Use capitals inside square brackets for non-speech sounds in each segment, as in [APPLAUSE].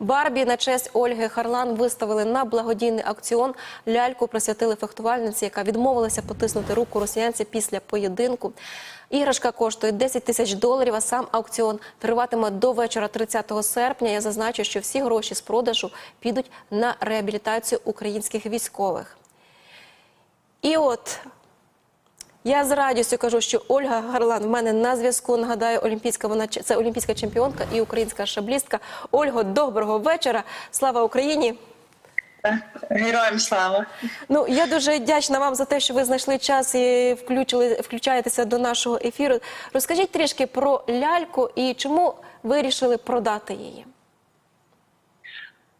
Барбі на честь Ольги Харлан виставили на благодійний аукціон. Ляльку присвятили фехтувальниці, яка відмовилася потиснути руку росіянці після поєдинку. Іграшка коштує 10 тисяч доларів, а сам аукціон триватиме до вечора 30 серпня. Я зазначу, що всі гроші з продажу підуть на реабілітацію українських військових. І от я з радістю кажу, що Ольга Гарлан в мене на зв'язку. Нагадаю, олімпійська вона це олімпійська чемпіонка і українська шаблістка. Ольго, доброго вечора. Слава Україні! Героям слава. Ну я дуже вдячна вам за те, що ви знайшли час і включили включаєтеся до нашого ефіру. Розкажіть трішки про ляльку і чому вирішили продати її.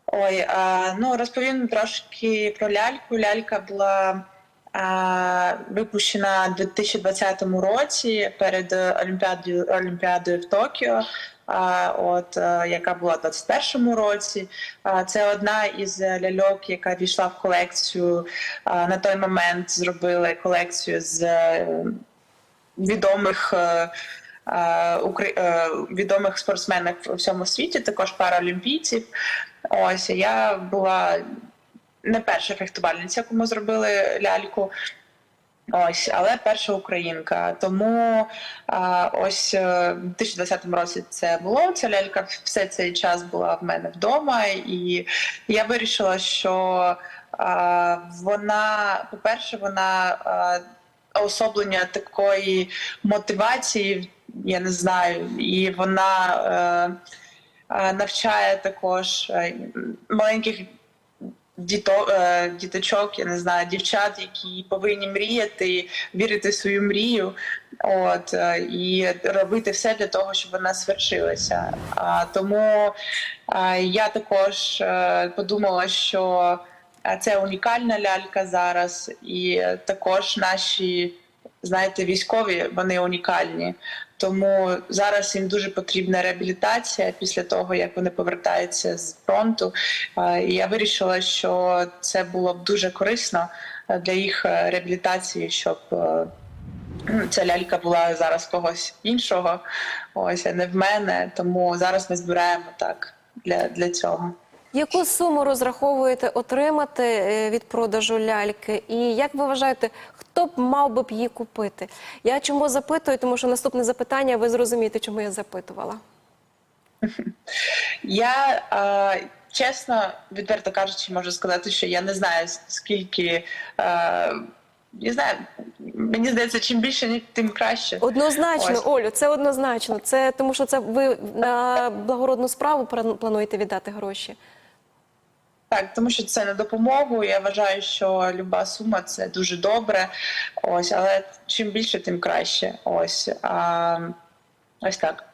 Ой, а, ну розповім трошки про ляльку. Лялька була випущена у 2020 році перед Олімпіадою, Олімпіадою в Токіо. От е, яка була в 21-му році, це одна із ляльок, яка війшла в колекцію. На той момент зробили колекцію з е, відомих е, е, е, відомих спортсменів у всьому світі, також паралімпійців. Ось я була не перша фехтувальниця, кому зробили ляльку. Ось, але перша українка. Тому а, ось е, в 2020 році це було. Ця лялька все цей час була в мене вдома, і я вирішила, що а, вона, по-перше, вона а, особлення такої мотивації, я не знаю, і вона е, е, навчає також е, маленьких діто, е, діточок, я не знаю, дівчат, які повинні мріяти, вірити в свою мрію, от е, і робити все для того, щоб вона свершилася. А, тому е, я також подумала, що це унікальна лялька зараз, і також наші. Знаєте, військові вони унікальні, тому зараз їм дуже потрібна реабілітація після того, як вони повертаються з фронту. Е, І я вирішила, що це було б дуже корисно е, для їх е, реабілітації, щоб ну, ця лялька була зараз когось іншого, ось а не в мене. Тому зараз ми збираємо так для, для цього. Яку суму розраховуєте отримати е, від продажу ляльки? І як ви вважаєте, хто б мав би б її купити? Я чому запитую, тому що наступне запитання ви зрозумієте, чому я запитувала. [LAUGHS] Я е, чесно, відверто кажучи, можу сказати, що я не знаю скільки. Е, не знаю, мені здається, чим більше, тим краще. Однозначно, Ось. Олю, це однозначно. Це тому, що це ви на благородну справу план- плануєте віддати гроші. Так, тому що це на допомогу. Я вважаю, що люба сума це дуже добре. Ось, але чим більше, тим краще. Ось а, ось так.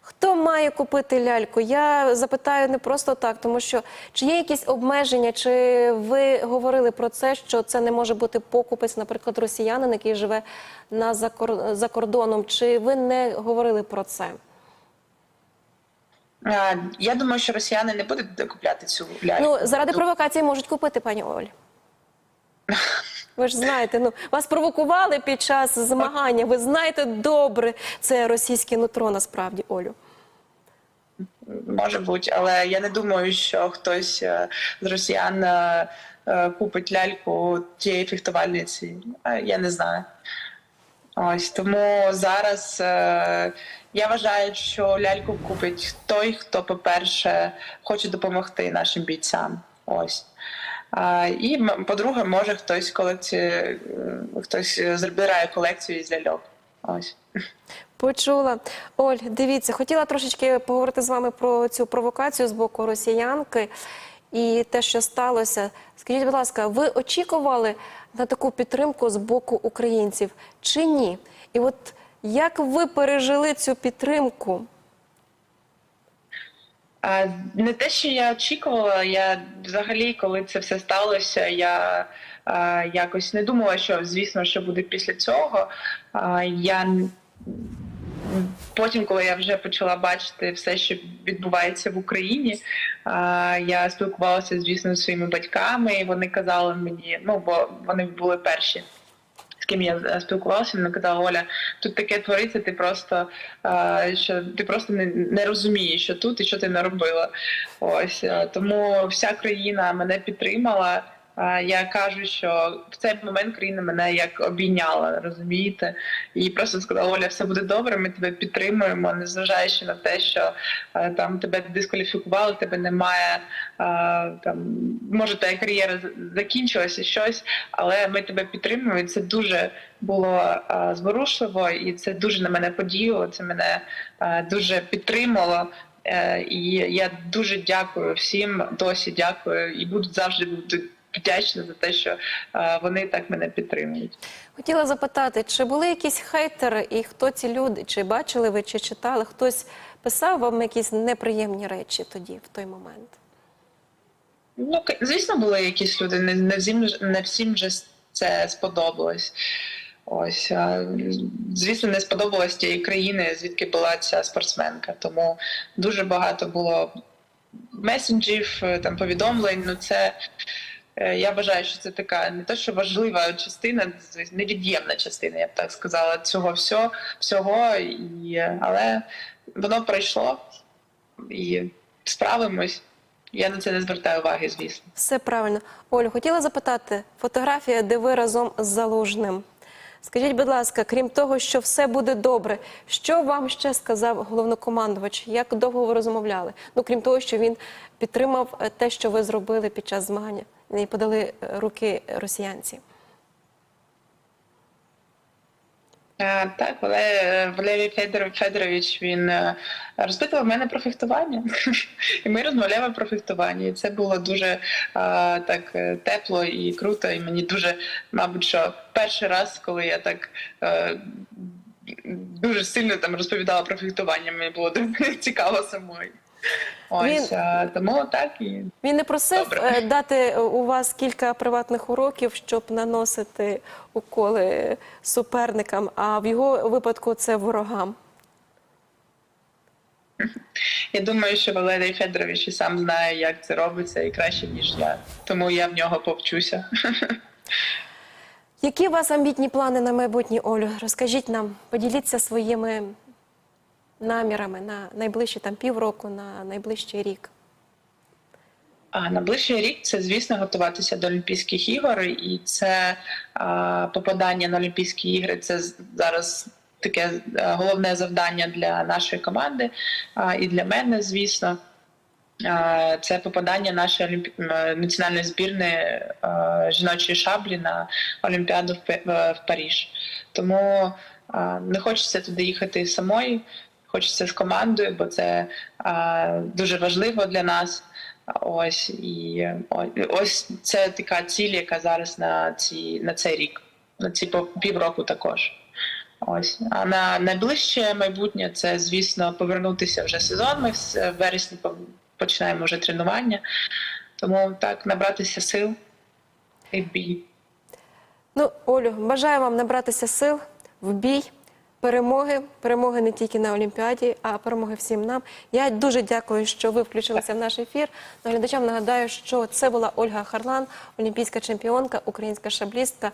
Хто має купити ляльку? Я запитаю не просто так, тому що чи є якісь обмеження, чи ви говорили про це, що це не може бути покупець, наприклад, росіянин, який живе на за кордоном, чи ви не говорили про це? Я думаю, що росіяни не будуть купляти цю ляльку. Ну заради провокації можуть купити, пані Оль. [LAUGHS] Ви ж знаєте, ну вас провокували під час змагання. Ви знаєте добре це російське нутро насправді, Олю. Може бути, але я не думаю, що хтось е, з росіян е, е, купить ляльку тієї фехтувальниці. Я не знаю. Ось тому зараз е, я вважаю, що ляльку купить той, хто, по-перше, хоче допомогти нашим бійцям. Ось. А, і по-друге, може хтось колекцію, е, хтось збирає колекцію із ляльок. Ось. Почула. Оль, дивіться, хотіла трошечки поговорити з вами про цю провокацію з боку росіянки і те, що сталося. Скажіть, будь ласка, ви очікували на таку підтримку з боку українців чи ні? І от як ви пережили цю підтримку? Не те, що я очікувала. Я взагалі, коли це все сталося, я а, якось не думала, що звісно, що буде після цього. А, я потім, коли я вже почала бачити все, що відбувається в Україні, я спілкувалася, звісно, зі своїми батьками, і вони казали мені, ну бо вони були перші. з ким я е, спілкувалася, вона казала, Оля, тут таке твориться, ти просто що ти просто не, не розумієш, що тут і що ти наробила. Ось е, тому вся країна мене підтримала. Я кажу, що в цей момент країна мене як обійняла, розумієте, і просто сказала, Оля, все буде добре, ми тебе підтримуємо, незважаючи на те, що е, там тебе дискваліфікували, тебе немає там, може твоя кар'єра закінчилася щось, але ми тебе підтримуємо. І це дуже було зворушливо, і це дуже на мене подіяло. Це мене дуже підтримало. Е, І я дуже дякую всім, досі дякую і буду завжди бути вдячна за те, що вони так мене підтримують. Хотіла запитати, чи були якісь хейтери, і хто ці люди? Чи бачили ви, чи читали? Хтось писав вам якісь неприємні речі тоді, в той момент? Ну, звісно, були якісь люди, не, не, всім, не всім же це сподобалось. Ось, звісно, не сподобалось тієї країни, звідки була ця спортсменка. Тому дуже багато було месенджів, там повідомлень. Ну, це я вважаю, що це така не те, що важлива частина, невід'ємна частина, я б так сказала, цього всього, всього. І, е, але воно пройшло і справимось. Я на це не звертаю уваги, звісно. Все правильно. Олю, хотіла запитати, фотографія, де ви разом з Залужним. Скажіть, будь ласка, крім того, що все буде добре, що вам ще сказав головнокомандувач? Як довго ви розмовляли? Ну, крім того, що він підтримав е, те, що ви зробили під час змагання, і подали е, руки росіянці. Е, Так, але е, Валерій Федоров, Федорович він розпитував мене про фехтування, [LAUGHS] і ми розмовляли про фехтування. І це було дуже так тепло і круто. І мені дуже, мабуть, що перший раз, коли я так дуже сильно там розповідала про фехтування, мені було [LAUGHS] дуже цікаво самою. Ось Він- тому так і Він не просив Добре. е, дати у вас кілька приватних уроків, щоб наносити уколи суперникам, а в його випадку це ворогам. Я думаю, що Валерій Федорович і сам знає, як це робиться, і краще ніж я. Тому я в нього повчуся. Які у вас амбітні плани на майбутнє, Олю? Розкажіть нам, поділіться своїми намірами на найближчі там півроку, на найближчий рік. А на ближчий рік це, звісно, готуватися до Олімпійських ігор, і це а, попадання на Олімпійські ігри. Це зараз таке головне завдання для нашої команди а, і для мене, звісно. Це попадання нашої олімпі... національної збірної жіночої шаблі на Олімпіаду в Паріж. Тому не хочеться туди їхати самої, хочеться з командою, бо це дуже важливо для нас. Ось і ось це така ціль, яка зараз на ці на цей рік, на ці півроку також. Ось а на найближче майбутнє це, звісно, повернутися вже сезон. Ми в вересні починаємо вже тренування. Тому так набратися сил і бій. Ну, Олю, бажаю вам набратися сил в бій, перемоги, перемоги не тільки на Олімпіаді, а перемоги всім нам. Я дуже дякую, що ви включилися в наш ефір. Наглядачам нагадаю, що це була Ольга Харлан, олімпійська чемпіонка, українська шаблістка.